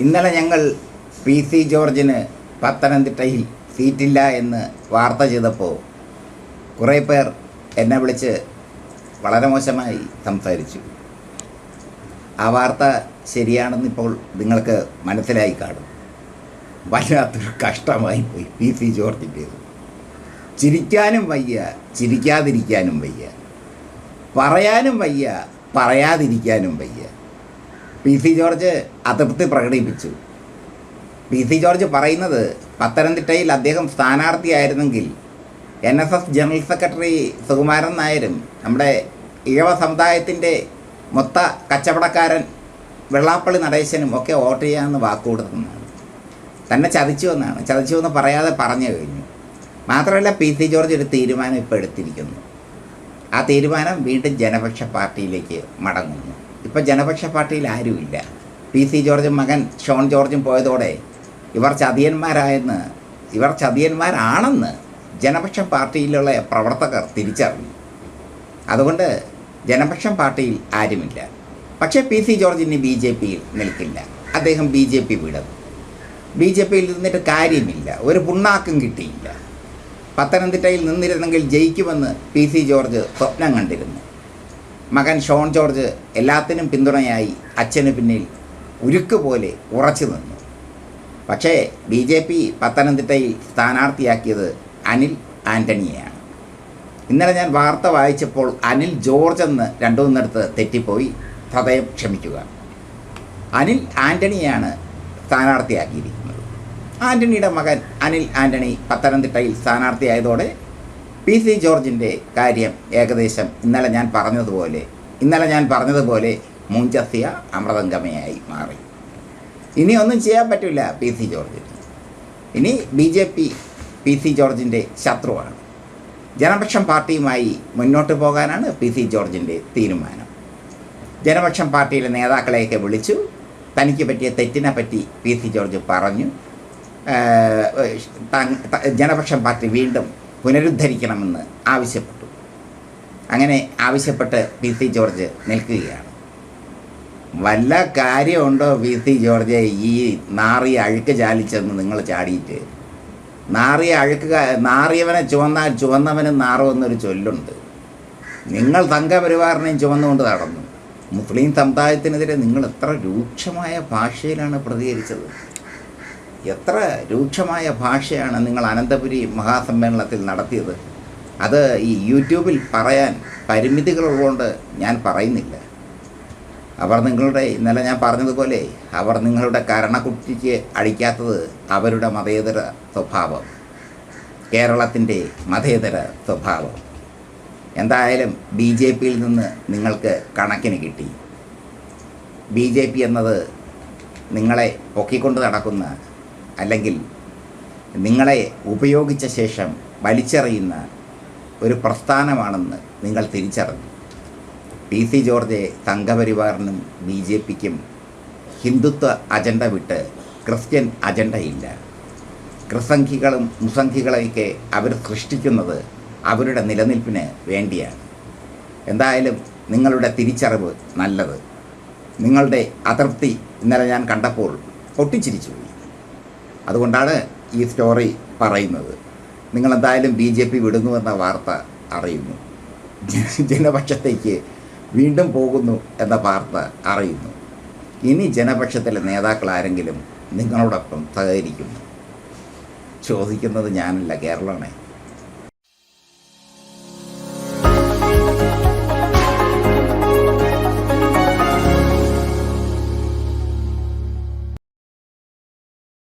ഇന്നലെ ഞങ്ങൾ P C ജോർജിന് പത്തനംതിട്ടയിൽ സീറ്റില്ല എന്ന് വാർത്ത ചെയ്തപ്പോൾ കുറേ പേർ എന്നെ വിളിച്ച് വളരെ മോശമായി സംസാരിച്ചു. ആ വാർത്ത ശരിയാണെന്നിപ്പോൾ നിങ്ങൾക്ക് മനസ്സിലായി കാണും. വല്ലാത്തൊരു കഷ്ടമായി പോയി പി സി ജോർജിന്റേത്. ചിരിക്കാനും വയ്യ ചിരിക്കാതിരിക്കാനും വയ്യ. പറയാനും വയ്യ പറയാതിരിക്കാനും വയ്യ. പി സി ജോർജ് അതൃപ്തി പ്രകടിപ്പിച്ചു. പി സി ജോർജ് പറയുന്നത് പത്തനംതിട്ടയിൽ അദ്ദേഹം സ്ഥാനാർത്ഥിയായിരുന്നെങ്കിൽ N S S general secretary Sukumaran നായരും നമ്മുടെ ഇഴവ സമുദായത്തിന്റെ മൊത്ത കച്ചവടക്കാരൻ വെള്ളാപ്പള്ളി നടേശനും ഒക്കെ വോട്ട് ചെയ്യാമെന്ന് വാക്ക് കൊടുക്കുന്നതാണ് തന്നെ ചതിച്ചു എന്നാണ്. ചതിച്ചു എന്ന് പറയാതെ പറഞ്ഞു കഴിഞ്ഞു. മാത്രമല്ല പി സി ജോർജ് ഒരു തീരുമാനം ഇപ്പോൾ എടുത്തിരിക്കുന്നു. ആ തീരുമാനം വീണ്ടും ജനപക്ഷ പാർട്ടിയിലേക്ക് മടങ്ങുന്നു. ഇപ്പോൾ ജനപക്ഷ പാർട്ടിയിൽ ആരുമില്ല. പി സി ജോർജും മകൻ ഷോൺ ജോർജും പോയതോടെ ഇവർ ചതിയന്മാരായെന്ന് ഇവർ ചതിയന്മാരാണെന്ന് ജനപക്ഷ പാർട്ടിയിലുള്ള പ്രവർത്തകർ തിരിച്ചറിഞ്ഞു. അതുകൊണ്ട് ജനപക്ഷം പാർട്ടിയിൽ ആരുമില്ല. പക്ഷേ പി സി ജോർജ് ഇനി ബി ജെ പിയിൽ നിൽക്കില്ല. അദ്ദേഹം ബി ജെ പി വിടും. ബി ജെ പിയിൽ നിന്നിട്ട് കാര്യമില്ല. ഒരു പുണ്ണാക്കും കിട്ടിയില്ല. പത്തനംതിട്ടയിൽ നിന്നിരുന്നെങ്കിൽ ജയിക്കുമെന്ന് പി സി ജോർജ് സ്വപ്നം കണ്ടിരുന്നു. മകൻ ഷോൺ ജോർജ് എല്ലാത്തിനും പിന്തുണയായി അച്ഛന് പിന്നിൽ ഉരുക്ക് പോലെ ഉറച്ചു നിന്നു. പക്ഷേ ബി ജെ പി പത്തനംതിട്ടയിൽ സ്ഥാനാർത്ഥിയാക്കിയത് അനിൽ ആന്റണിയെയാണ് ഇന്നലെ ഞാൻ വാർത്ത വായിച്ചപ്പോൾ അനിൽ ജോർജ് എന്ന് രണ്ടു മൂന്നിടത്ത് തെറ്റിപ്പോയി. ഹൃദയം ക്ഷമിക്കുക. അനിൽ ആന്റണിയാണ് സ്ഥാനാർത്ഥിയാക്കിയിരിക്കുന്നത്. ആന്റണിയുടെ മകൻ അനിൽ ആന്റണി പത്തനംതിട്ടയിൽ സ്ഥാനാർത്ഥിയായതോടെ പി സി ജോർജിന്റെ കാര്യം ഏകദേശം ഇന്നലെ ഞാൻ പറഞ്ഞതുപോലെ ഇന്നലെ ഞാൻ പറഞ്ഞതുപോലെ മൂഞ്ചസ്യ അമൃതംഗമയായി മാറി. ഇനി ഒന്നും ചെയ്യാൻ പറ്റില്ല പി സി ജോർജിന്. ഇനി B J P P C ജോർജിന്റെ ശത്രുവാണ്. ജനപക്ഷം പാർട്ടിയുമായി മുന്നോട്ട് പോകാനാണ് പി സി ജോർജിന്റെ തീരുമാനം. ജനപക്ഷം പാർട്ടിയിലെ നേതാക്കളെയൊക്കെ വിളിച്ചു തനിക്ക് പറ്റിയ തെറ്റിനെ പറ്റി പി സി ജോർജ് പറഞ്ഞു. ജനപക്ഷം പാർട്ടി വീണ്ടും പുനരുദ്ധരിക്കണമെന്ന് ആവശ്യപ്പെട്ടു. അങ്ങനെ ആവശ്യപ്പെട്ട് പി സി ജോർജ് നിൽക്കുകയാണ്. വല്ല കാര്യമുണ്ടോ പി സി ജോർജ് ഈ നാറിയ അഴുക്ക് ചാലിച്ചെന്ന് നിങ്ങൾ ചാടിയിട്ട്? നാറിയ അഴുക്ക് നാറിയവനെ ചുവന്നാൽ ചുവന്നവനും നാറുമെന്നൊരു ചൊല്ലുണ്ട്. നിങ്ങൾ സംഘപരിവാറിനെയും ചുവന്നുകൊണ്ട് നടന്നു. മുസ്ലിം സമുദായത്തിനെതിരെ നിങ്ങൾ എത്ര രൂക്ഷമായ ഭാഷയിലാണ് പ്രതികരിച്ചത്? എത്ര രൂക്ഷമായ ഭാഷയാണ് നിങ്ങൾ അനന്തപുരി മഹാസമ്മേളനത്തിൽ നടത്തിയത്. അത് ഈ യൂട്യൂബിൽ പറയാൻ പരിമിതികളുള്ളതുകൊണ്ട് ഞാൻ പറയുന്നില്ല. അവർ നിങ്ങളുടെ ഇന്നലെ ഞാൻ പറഞ്ഞതുപോലെ അവർ നിങ്ങളുടെ കരണക്കുട്ടിക്ക് അടിക്കാത്തത് അവരുടെ മതേതര സ്വഭാവം. കേരളത്തിന്റെ മതേതര സ്വഭാവം. എന്തായാലും ബി ജെ പിയിൽ നിന്ന് നിങ്ങൾക്ക് കണക്കിന് കിട്ടി. ബി ജെ പി എന്നത് നിങ്ങളെ പൊക്കിക്കൊണ്ട് നടക്കുന്ന അല്ലെങ്കിൽ നിങ്ങളെ ഉപയോഗിച്ച ശേഷം വലിച്ചെറിയുന്ന ഒരു പ്രസ്ഥാനമാണെന്ന് നിങ്ങൾ തിരിച്ചറിഞ്ഞു. പി സി ജോർജ് സംഘപരിവാറിനും ബി ജെ പിക്കും ഹിന്ദുത്വ അജണ്ട വിട്ട് ക്രിസ്ത്യൻ അജണ്ടയില്ല. ക്രിസംഖികളും മുസംഖികളെയൊക്കെ അവർ സൃഷ്ടിക്കുന്നത് അവരുടെ നിലനിൽപ്പിന് വേണ്ടിയാണ്. എന്തായാലും നിങ്ങളുടെ തിരിച്ചറിവ് നല്ലത്. നിങ്ങളുടെ അതൃപ്തി ഇന്നലെ ഞാൻ കണ്ടപ്പോൾ പൊട്ടിച്ചിരിച്ചു അതുകൊണ്ടാണ് ഈ സ്റ്റോറി പറയുന്നത്. നിങ്ങളെന്തായാലും ബി ജെ പി വിടുന്നുവെന്ന വാർത്ത അറിയുന്നു. ജനപക്ഷത്തേക്ക് വീണ്ടും പോകുന്നു എന്ന വാർത്ത അറിയുന്നു. ഇനി ജനപക്ഷത്തിലെ നേതാക്കൾ ആരെങ്കിലും നിങ്ങളോടൊപ്പം സഹകരിക്കുന്നു? ചോദിക്കുന്നത് ഞാനല്ല കേരളമാണ്